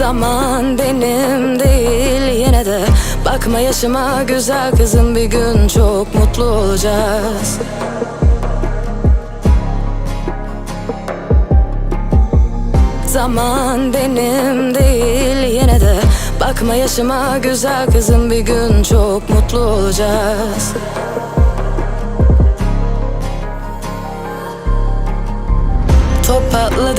Zaman benim değil. Yine de Bakma yaşıma güzel kızım bir gün çok mutlu olacağız. Zaman benim değil. Yine de Bakma yaşıma güzel kızım bir gün çok mutlu olacağız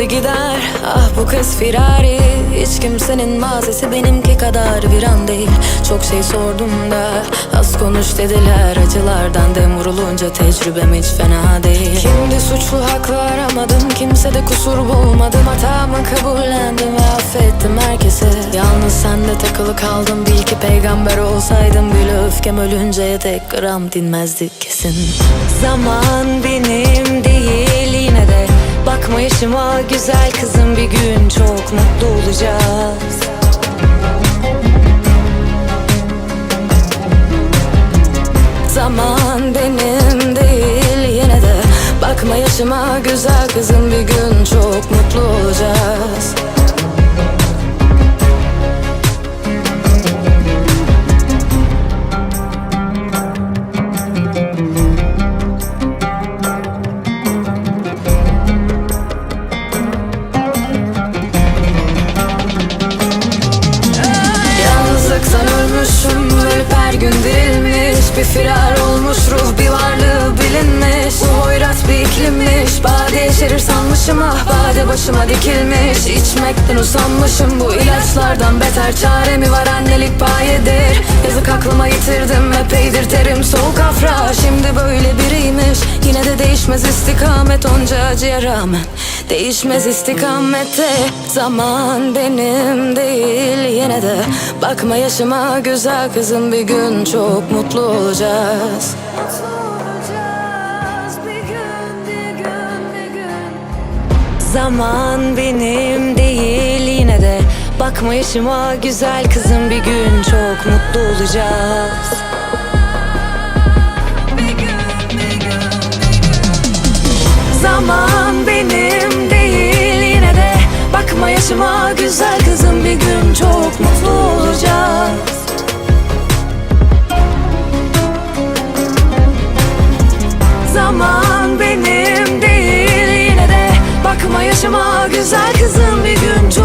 Patladı gider. Ah bu kız firari. Hiç kimsenin mazisi benimki kadar viran değil. Çok şey sordum da Az konuş dediler. Acılardan dem vurulunca tecrübem hiç fena değil. Kimdi suçlu haklı aramadım Kimsede kusur bulmadım. Hatamı kabullendim ve affettim herkese Yalnız sende takılı kaldım Bil ki peygamber olsaydım Bile öfkem ölünceye tek gram dinmezdi kesin. Zaman benim değil. de Bakma yaşıma güzel kızım bir gün çok mutlu olacağız. Zaman benim değil yine de. Bakma yaşıma güzel kızım bir gün Bir firar olmuş ruh bir varlığı bilinmiş. Bu hoyrat bir iklimmiş Bade yeşerir sanmışım ah Bade başıma dikilmiş. İçmekten usanmışım Bu ilaçlardan beter çare mi var annelik payedir. Yazık aklıma yitirdim epeydir terim soğuk afra. Şimdi böyle biriymiş Yine de değişmez istikamet onca acıya rağmen Değişmez istikamette Zaman benim değil yine de. Bakma yaşıma güzel kızım bir gün çok mutlu olacağız. Zaman benim değil yine de. Bakma yaşıma güzel kızım bir gün çok mutlu olacağız. Zaman benim değil yine de Bakma yaşıma. Güzel kızım bir gün çok